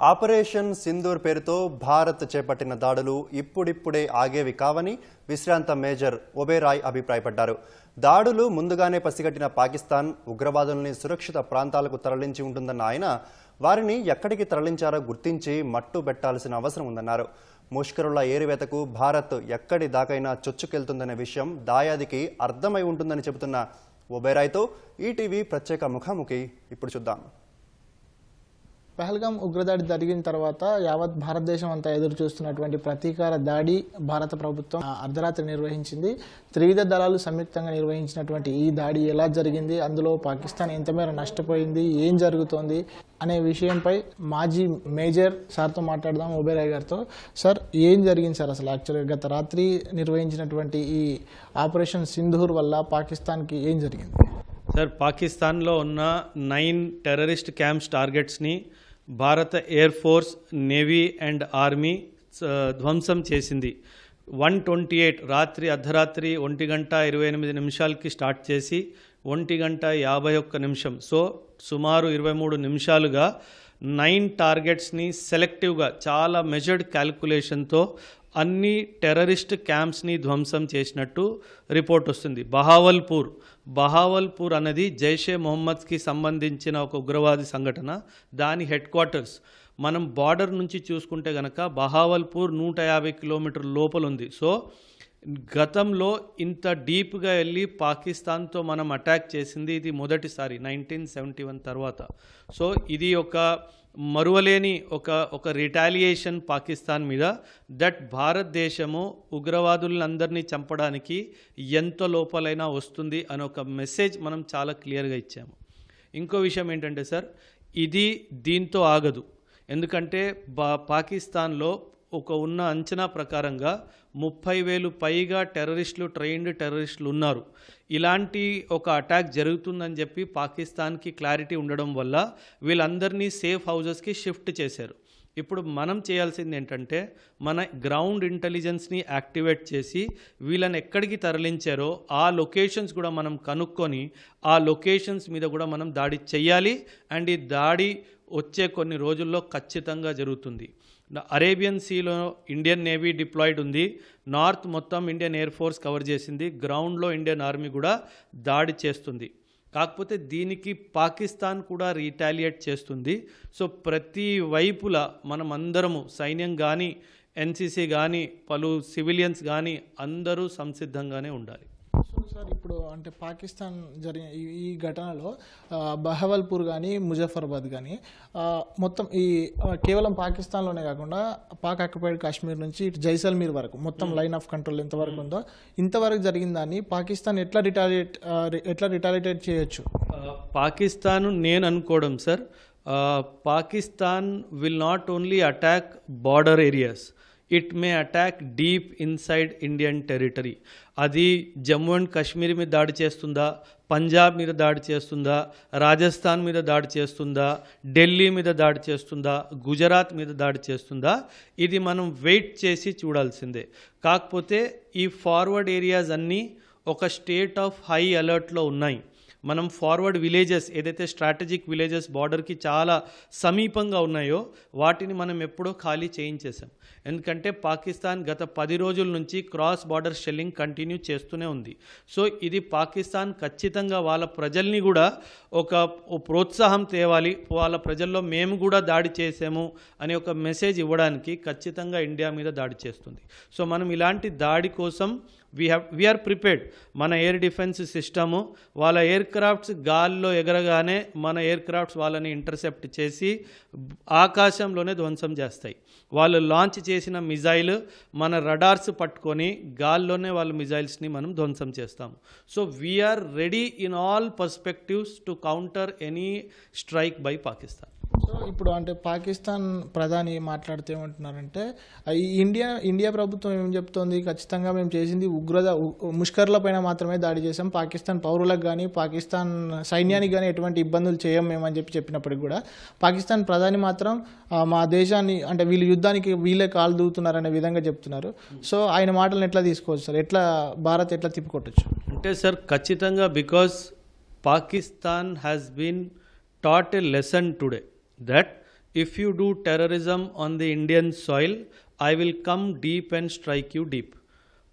Operation Sindoor పేరుతో భారత్ చేపట్టిన దాడులు ఇప్పుడిప్పుడే ఆగేవి కావని విశ్రాంత మేజర్ ఒబేరాయ్ అభిప్రాయపడ్డారు. దాడులు ముందుగానే పసిగట్టిన పాకిస్తాన్ ఉగ్రవాదుల్ని సురక్షిత ప్రాంతాలకు తరలించి ఉంటుందన్న ఆయన వారిని ఎక్కడికి తరలించారో గుర్తించి మట్టు పెట్టాల్సిన అవసరం ఉందన్నారు. ముష్కరుల ఏరివేతకు భారత్ ఎక్కడి దాకైనా చొచ్చుకెళ్తుందనే విషయం దాయాదికి అర్థమై ఉంటుందని చెబుతున్న ఒబేరాయ్తో ఈటీవీ ప్రత్యేక ముఖాముఖి. ఇప్పుడు చూద్దాం. పహల్గాం ఉగ్రదాడి జరిగిన తర్వాత యావత్ భారతదేశం అంతా ఎదురు చూస్తున్నటువంటి ప్రతీకార దాడి భారత ప్రభుత్వం అర్ధరాత్రి నిర్వహించింది. త్రివిధ దళాలు సంయుక్తంగా నిర్వహించినటువంటి ఈ దాడి ఎలా జరిగింది? అందులో పాకిస్తాన్ ఎంతమేర నష్టపోయింది? ఏం జరుగుతోంది? అనే విషయంపై మాజీ మేజర్ సార్తో మాట్లాడదాం ఒబేరాయ్ గారితో. సార్ ఏం జరిగింది సార్ అసలు యాక్చువల్గా గత రాత్రి నిర్వహించినటువంటి ఈ ఆపరేషన్ సింధూర్ వల్ల పాకిస్తాన్కి ఏం జరిగింది? సార్ పాకిస్తాన్లో ఉన్న నైన్ టెర్రరిస్ట్ క్యాంప్స్ టార్గెట్స్ని భారత air force navy and army ధ్వంసం చేసింది. వన్ ట్వంటీ ఎయిట్ రాత్రి అర్ధరాత్రి ఒంటి గంట ఇరవై ఎనిమిది నిమిషాలకి స్టార్ట్ చేసి ఒంటి గంట యాభై ఒక్క నిమిషం. సో సుమారు ఇరవై మూడు నిమిషాలుగా నైన్ టార్గెట్స్ని సెలెక్టివ్గా చాలా మెజర్డ్ క్యాల్కులేషన్తో అన్ని టెర్రరిస్ట్ క్యాంప్స్ని ధ్వంసం చేసినట్టు రిపోర్ట్ వస్తుంది. బహావల్పూర్. బహావల్పూర్ అనేది జైషే మొహమ్మద్కి సంబంధించిన ఒక ఉగ్రవాది సంఘటన. దాని హెడ్ క్వార్టర్స్. మనం బార్డర్ నుంచి చూసుకుంటే గనక బహావల్పూర్ నూట యాభై కిలోమీటర్ లోపల ఉంది. సో గతంలో ఇంత డీప్గా వెళ్ళి పాకిస్తాన్తో మనం అటాక్ చేసింది ఇది మొదటిసారి నైన్టీన్ సెవెంటీ వన్ తర్వాత. సో ఇది ఒక మరువలేని ఒక ఒక రిటాలియేషన్ పాకిస్తాన్ మీద దట్ భారతదేశము ఉగ్రవాదులందరినీ చంపడానికి ఎంత లోపలైనా వస్తుంది అనే ఒక మెసేజ్ మనం చాలా క్లియర్గా ఇచ్చాము. ఇంకో విషయం ఏంటంటే సార్ ఇది దీంతో ఆగదు. ఎందుకంటే బా పాకిస్తాన్లో ఒక ఉన్న అంచనా ప్రకారంగా ముప్పై వేలు పైగా టెర్రరిస్టులు ట్రైన్డ్ టెర్రరిస్టులు ఉన్నారు. ఇలాంటి ఒక అటాక్ జరుగుతుందని చెప్పి పాకిస్తాన్కి క్లారిటీ ఉండడం వల్ల వీళ్ళందరినీ సేఫ్ హౌజెస్కి షిఫ్ట్ చేశారు. ఇప్పుడు మనం చేయాల్సింది ఏంటంటే మన గ్రౌండ్ ఇంటెలిజెన్స్ని యాక్టివేట్ చేసి వీళ్ళని ఎక్కడికి తరలించారో ఆ లొకేషన్స్ కూడా మనం కనుక్కొని ఆ లొకేషన్స్ మీద కూడా మనం దాడి చేయాలి అండ్ ఈ దాడి వచ్చే కొన్ని రోజుల్లో ఖచ్చితంగా జరుగుతుంది. అరేబియన్ సీలో ఇండియన్ నేవీ డిప్లాయిడ్ ఉంది. నార్త్ మొత్తం ఇండియన్ ఎయిర్ ఫోర్స్ కవర్ చేసింది. గ్రౌండ్లో ఇండియన్ ఆర్మీ కూడా దాడి చేస్తుంది. కాకపోతే దీనికి పాకిస్తాన్ కూడా రీటాలియేట్ చేస్తుంది. సో ప్రతి వైపులా మనం అందరము సైన్యం కానీ ఎన్సీసీ కానీ పలు సివిలియన్స్ కానీ అందరూ సంసిద్ధంగానే ఉండాలి. సార్ ఇప్పుడు అంటే పాకిస్తాన్ జరిగిన ఈ- ఘటనలో బహవల్పూర్ కానీ ముజఫరాబాద్ కానీ మొత్తం ఈ కేవలం పాకిస్తాన్లోనే కాకుండా పాక్ ఆక్యుపైడ్ కాశ్మీర్ నుంచి ఇటు జైసల్మీర్ వరకు మొత్తం లైన్ ఆఫ్ కంట్రోల్ ఎంతవరకు ఉందో ఇంతవరకు జరిగిన దాన్ని పాకిస్తాన్ ఎట్లా రిటాలియేట్ ఎట్లా రిటాలియేట్ చేయొచ్చు? పాకిస్తాన్ నేను అనుకోవడం sir Pakistan will not only attack border areas it may attack deep inside Indian territory. అది జమ్మూ అండ్ కాశ్మీర్ మీద దాడి చేస్తుందా? పంజాబ్ మీద దాడి చేస్తుందా? రాజస్థాన్ మీద దాడి చేస్తుందా? ఢిల్లీ మీద దాడి చేస్తుందా? గుజరాత్ మీద దాడి చేస్తుందా? ఇది మనం వెయిట్ చేసి చూడాల్సిందే. కాకపోతే ఈ ఫార్వర్డ్ ఏరియాస్ అన్నీ ఒక స్టేట్ ఆఫ్ హై అలర్ట్లో ఉన్నాయి. మనం ఫార్వర్డ్ విలేజెస్ ఏదైతే స్ట్రాటజిక్ విలేజెస్ బార్డర్కి చాలా సమీపంగా ఉన్నాయో వాటిని మనం ఎప్పుడో ఖాళీ చేయించేసాం ఎందుకంటే పాకిస్తాన్ గత పది రోజుల నుంచి క్రాస్ బార్డర్ షెల్లింగ్ కంటిన్యూ చేస్తూనే ఉంది. సో ఇది పాకిస్తాన్ ఖచ్చితంగా వాళ్ళ ప్రజల్ని కూడా ఒక ప్రోత్సాహం తేవాలి. వాళ్ళ ప్రజల్లో మేము కూడా దాడి చేసాము అనే ఒక మెసేజ్ ఇవ్వడానికి ఖచ్చితంగా ఇండియా మీద దాడి చేస్తుంది. సో మనం ఇలాంటి దాడి కోసం వీ హ్యావ్ వీఆర్ ప్రిపేర్డ్ మన ఎయిర్ డిఫెన్స్ సిస్టము వాళ్ళ ఎయిర్ క్రాఫ్ట్స్ గాల్లో ఎగరగానే మన ఎయిర్ క్రాఫ్ట్స్ వాళ్ళని ఇంటర్సెప్ట్ చేసి ఆకాశంలోనే ధ్వంసం చేస్తాయి. వాళ్ళు లాంచ్ చేసిన మిజైల్ మన రడార్స్ పట్టుకొని గాల్లోనే వాళ్ళ మిజైల్స్ని మనం ధ్వంసం చేస్తాము so we're ready in all perspectives to counter any strike by Pakistan so ఇప్పుడు అంటే పాకిస్తాన్ ప్రధాని మాట్లాడితే ఏమంటున్నారంటే ఇండియా ఇండియా ప్రభుత్వం ఏం చెప్తోంది? ఖచ్చితంగా మేము చేసింది ఉగ్రద ఉ- ముష్కర్ల పైన మాత్రమే దాడి చేసాం పాకిస్తాన్ పౌరులకు కానీ పాకిస్తాన్ సైన్యానికి కానీ ఎటువంటి ఇబ్బందులు చేయం మేమని చెప్పి చెప్పినప్పటికి కూడా పాకిస్తాన్ ప్రధాని మాత్రం మా దేశాన్ని అంటే వీళ్ళు యుద్ధానికి వీళ్ళే కాలు దూకుతున్నారనే విధంగా చెప్తున్నారు. సో ఆయన మాటలను ఎట్లా తీసుకోవచ్చు సార్? ఎట్లా భారత్ ఎట్లా తిప్పికొట్టచ్చు? అంటే సార్ ఖచ్చితంగా because Pakistan has been taught a lesson today that if you do terrorism on the Indian soil, I will come deep and strike you deep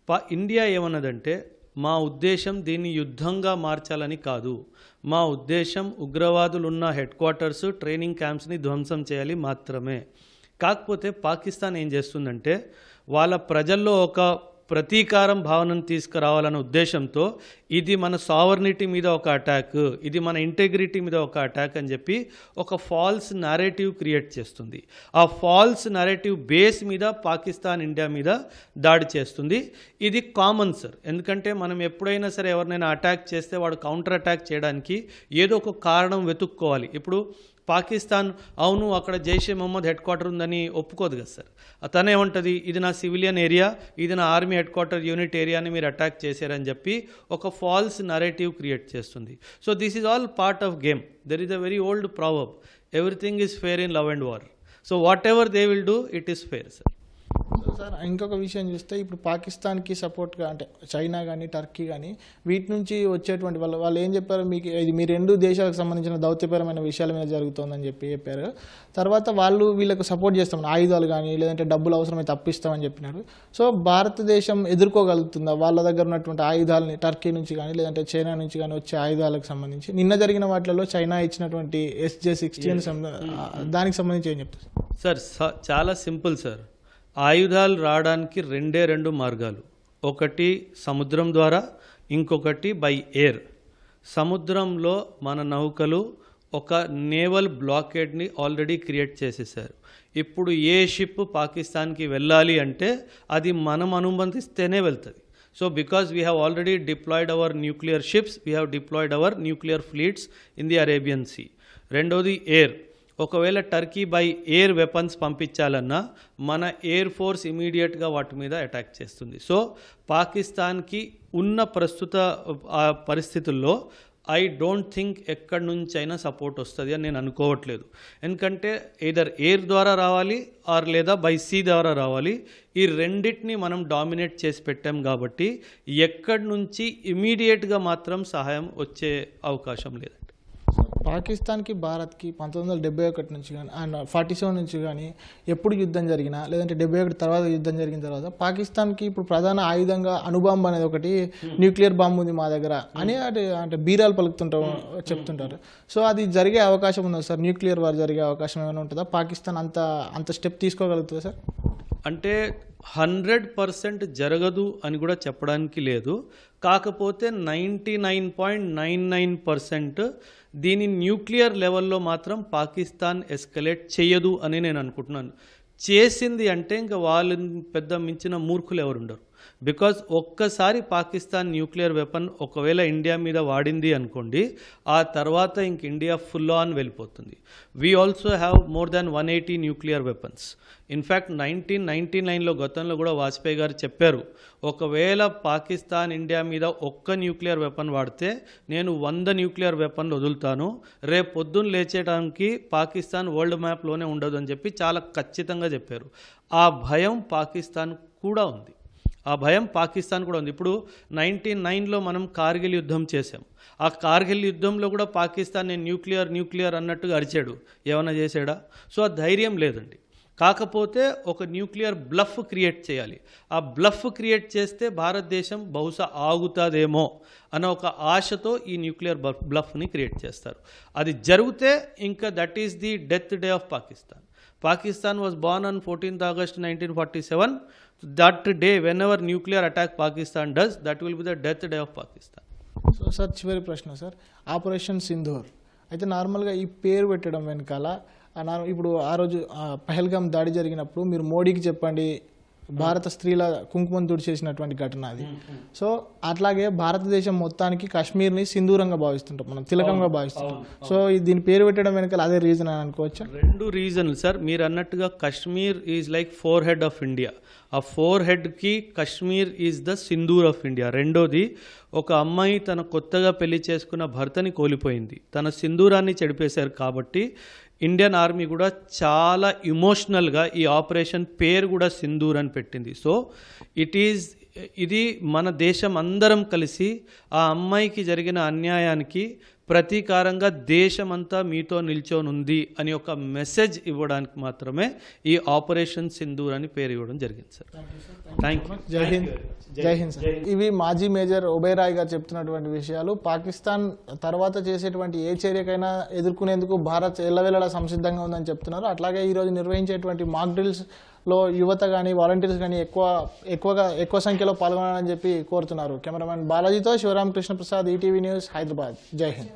పా ఇండియా ఏమన్నదంటే మా ఉద్దేశం దీన్ని యుద్ధంగా మార్చాలని కాదు. మా ఉద్దేశం ఉగ్రవాదులున్న హెడ్ క్వార్టర్స్ ట్రైనింగ్ క్యాంప్స్ని ధ్వంసం చేయాలి మాత్రమే. కాకపోతే పాకిస్తాన్ ఏం చేస్తుందంటే వాళ్ళ ప్రజల్లో ఒక ప్రతీకారం భావనను తీసుకురావాలన్న ఉద్దేశంతో ఇది మన సావర్నిటీ మీద ఒక అటాక్ ఇది మన ఇంటెగ్రిటీ మీద ఒక అటాక్ అని చెప్పి ఒక ఫాల్స్ నరేటివ్ క్రియేట్ చేస్తుంది. ఆ ఫాల్స్ నరేటివ్ బేస్ మీద పాకిస్తాన్ ఇండియా మీద దాడి చేస్తుంది. ఇది కామన్ సార్ ఎందుకంటే మనం ఎప్పుడైనా సరే ఎవరినైనా అటాక్ చేస్తే వాడు కౌంటర్ అటాక్ చేయడానికి ఏదో ఒక కారణం వెతుక్కోవాలి. ఇప్పుడు పాకిస్తాన్ అవును అక్కడ జైషే మహమ్మద్ హెడ్ క్వార్టర్ ఉందని ఒప్పుకోదు కదా సార్. తనేమంటుంది ఇది నా సివిలియన్ ఏరియా ఇది నా ఆర్మీ హెడ్ క్వార్టర్ యూనిట్ ఏరియాని మీరు అటాక్ చేశారని చెప్పి ఒక ఫాల్స్ నరేటివ్ క్రియేట్ చేస్తుంది. So this is all part of game there is a very old proverb everything is fair in love and war so whatever they will do it is fair sir sir ఇంకొక విషయం చూస్తే ఇప్పుడు పాకిస్తాన్కి సపోర్ట్గా అంటే China కానీ Turkey కానీ వీటి నుంచి వచ్చేటువంటి వాళ్ళు వాళ్ళు ఏం చెప్పారు? మీకు ఇది మీ రెండు దేశాలకు సంబంధించిన దౌత్యపరమైన విషయాల మీద జరుగుతుందని చెప్పి చెప్పారు. తర్వాత వాళ్ళు వీళ్ళకు సపోర్ట్ చేస్తామని ఆయుధాలు కానీ లేదంటే డబ్బులు అవసరమైతే తప్పిస్తామని చెప్పినారు. సో భారతదేశం ఎదుర్కోగలుగుతుందా? వాళ్ళ దగ్గర ఉన్నటువంటి ఆయుధాలని టర్కీ నుంచి కానీ లేదంటే చైనా నుంచి కానీ వచ్చే ఆయుధాలకు సంబంధించి? నిన్న జరిగిన వాటిలో చైనా ఇచ్చినటువంటి ఎస్జే సిక్స్టీన్ దానికి సంబంధించి ఏం చెప్తారు? సార్ చాలా సింపుల్ సార్. ఆయుధాలు రావడానికి రెండే రెండు మార్గాలు. ఒకటి సముద్రం ద్వారా ఇంకొకటి బై ఎయిర్ సముద్రంలో మన నౌకలు ఒక నేవల్ బ్లాకేడ్ని ఆల్రెడీ క్రియేట్ చేసేసారు ఇప్పుడు ఏ షిప్ పాకిస్తాన్కి వెళ్ళాలి అంటే అది మనం అనుమతిస్తేనే వెళ్తుంది. So because we have already deployed our nuclear ships we have deployed our nuclear fleets in the Arabian sea రెండోది ఎయిర్ ఒకవేళ టర్కీ బై ఎయిర్ వెపన్స్ పంపించాలన్నా మన ఎయిర్ ఫోర్స్ ఇమీడియట్గా వాటి మీద అటాక్ చేస్తుంది. సో పాకిస్తాన్కి ఉన్న ప్రస్తుత ఆ, పరిస్థితుల్లో ఐ డోంట్ థింక్ ఎక్కడి నుంచైనా సపోర్ట్ వస్తుంది అని నేను అనుకోవట్లేదు. ఎందుకంటే ఏదర్ ఎయిర్ ద్వారా రావాలి ఆర్ లేదా బై సీ ద్వారా రావాలి ఈ రెండింటిని మనం డామినేట్ చేసి పెట్టాం కాబట్టి ఎక్కడి నుంచి ఇమీడియట్గా మాత్రం సహాయం వచ్చే అవకాశం లేదు. పాకిస్తాన్కి భారత్కి పంతొమ్మిది వందల డెబ్బై ఒకటి నుంచి కానీ అండ్ ఫార్టీ సెవెన్ నుంచి కానీ ఎప్పుడు యుద్ధం జరిగినా లేదంటే డెబ్బై ఒకటి తర్వాత యుద్ధం జరిగిన తర్వాత పాకిస్తాన్కి ఇప్పుడు ప్రధాన ఆయుధంగా అణుబాంబు అనేది ఒకటి న్యూక్లియర్ బాంబు ఉంది మా దగ్గర అని అంటే అంటే బీరాలు పలుకుతుంటారు చెప్తుంటారు. సో అది జరిగే అవకాశం ఉందా సార్? న్యూక్లియర్ వార్ జరిగే అవకాశం ఏమైనా ఉంటుందా? పాకిస్తాన్ అంత అంత స్టెప్ తీసుకోగలుగుతుందా సార్? అంటే హండ్రెడ్ పర్సెంట్ జరగదు అని కూడా చెప్పడానికి లేదు. కాకపోతే ninety nine point nine nine percent దీని న్యూక్లియర్ లెవెల్లో మాత్రం పాకిస్తాన్ ఎస్కలేట్ చేయదు అని నేను అనుకుంటున్నాను. చేసింది అంటే ఇంకా వాళ్ళు పెద్ద మించిన మూర్ఖులు ఎవరు ఉండరు బికాజ్ ఒక్కసారి పాకిస్తాన్ న్యూక్లియర్ వెపన్ ఒకవేళ ఇండియా మీద వాడింది అనుకోండి ఆ తర్వాత ఇంక ఇండియా ఫుల్ ఆన్ వెళ్ళిపోతుంది. We also have more than one eighty nuclear weapons in fact nineteen ninety నైన్లో గతంలో కూడా వాజ్పేయి గారు చెప్పారు ఒకవేళ పాకిస్తాన్ ఇండియా మీద ఒక్క న్యూక్లియర్ వెపన్ వాడితే నేను వంద న్యూక్లియర్ వెపన్లు వదులుతాను. రేపు పొద్దున్న లేచేయడానికి పాకిస్తాన్ వరల్డ్ మ్యాప్లోనే ఉండదు అని చెప్పి చాలా ఖచ్చితంగా చెప్పారు. ఆ భయం పాకిస్తాన్ కూడా ఉంది. ఆ భయం పాకిస్తాన్ కూడా ఉంది. ఇప్పుడు నైన్టీన్ నైన్లో మనం కార్గిల్ యుద్ధం చేసాం ఆ కార్గిల్ యుద్ధంలో కూడా పాకిస్తాన్ నేను న్యూక్లియర్ న్యూక్లియర్ అన్నట్టుగా అరిచాడు. ఏమైనా చేశాడా? సో ఆ ధైర్యం లేదండి. కాకపోతే ఒక న్యూక్లియర్ బ్లఫ్ క్రియేట్ చేయాలి. ఆ బ్లఫ్ క్రియేట్ చేస్తే భారతదేశం బహుశా ఆగుతుందేమో అన్న ఒక ఆశతో ఈ న్యూక్లియర్ బ్లఫ్ని క్రియేట్ చేస్తారు. అది జరిగితే ఇంకా that is the death day of Pakistan. Pakistan was born on fourteenth August nineteen forty seven. That day whenever nuclear attack Pakistan does that will be the death day of Pakistan so sir చివరి ప్రశ్న sir operation Sindoor అయితే నార్మల్గా ఈ పేరు పెట్టడం వెనకాల ఇప్పుడు ఆ రోజు పహల్గామ్ దాడి జరిగినప్పుడు మీరు మోడీకి చెప్పండి భారత స్త్రీల కుంకుమం తుడిచేసినటువంటి ఘటన అది. సో అట్లాగే భారతదేశం మొత్తానికి కాశ్మీర్ని సింధూరంగా భావిస్తుంటాం మనం తిలకంగా భావిస్తుంటాం. సో దీని పేరు పెట్టడం వెనకాల అదే రీజన్ అని అనుకోవచ్చా? రెండు రీజన్లు సార్ మీరు అన్నట్టుగా Kashmir is like forehead of India ఆ ఫోర్ హెడ్కి Kashmir is the sindoor of India రెండోది ఒక అమ్మాయి తన కొత్తగా పెళ్ళి చేసుకున్న భర్తని కోల్పోయింది. తన సింధూరాన్ని చెడిపేశారు కాబట్టి ఇండియన్ ఆర్మీ కూడా చాలా ఇమోషనల్గా ఈ ఆపరేషన్ పేరు కూడా సింధూర్ అని పెట్టింది. సో ఇట్ ఈజ్ ఇది మన దేశం అందరం కలిసి ఆ అమ్మాయికి జరిగిన అన్యాయానికి ప్రతీకారంగా దేశమంతా మీతో నిల్చొని ఉంది అని ఒక మెసేజ్ ఇవ్వడానికి మాత్రమే ఈ ఆపరేషన్ సింధూర్ అని పేరు ఇవ్వడం జరిగింది సార్. థ్యాంక్ యూ జై హింద్. జై హింద్ సార్. ఇవి మాజీ మేజర్ ఒబేరాయ్ గారు చెప్తున్నటువంటి విషయాలు. పాకిస్తాన్ తర్వాత చేసేటువంటి ఏ చర్యకైనా ఎదుర్కొనేందుకు భారత్ ఎల్లవేళలా సంసిద్ధంగా ఉందని చెప్తున్నారు. అట్లాగే ఈ రోజు నిర్వహించేటువంటి మాక్ డ్రిల్స్ లో యువత కానీ వాలంటీర్స్ కానీ ఎక్కువ ఎక్కువగా ఎక్కువ సంఖ్యలో పాల్గొనాలని చెప్పి కోరుతున్నారు. కెమెరామెన్ బాలాజీతో శివరామకృష్ణ ప్రసాద్ ఈటీవీ న్యూస్ హైదరాబాద్. జై హింద్.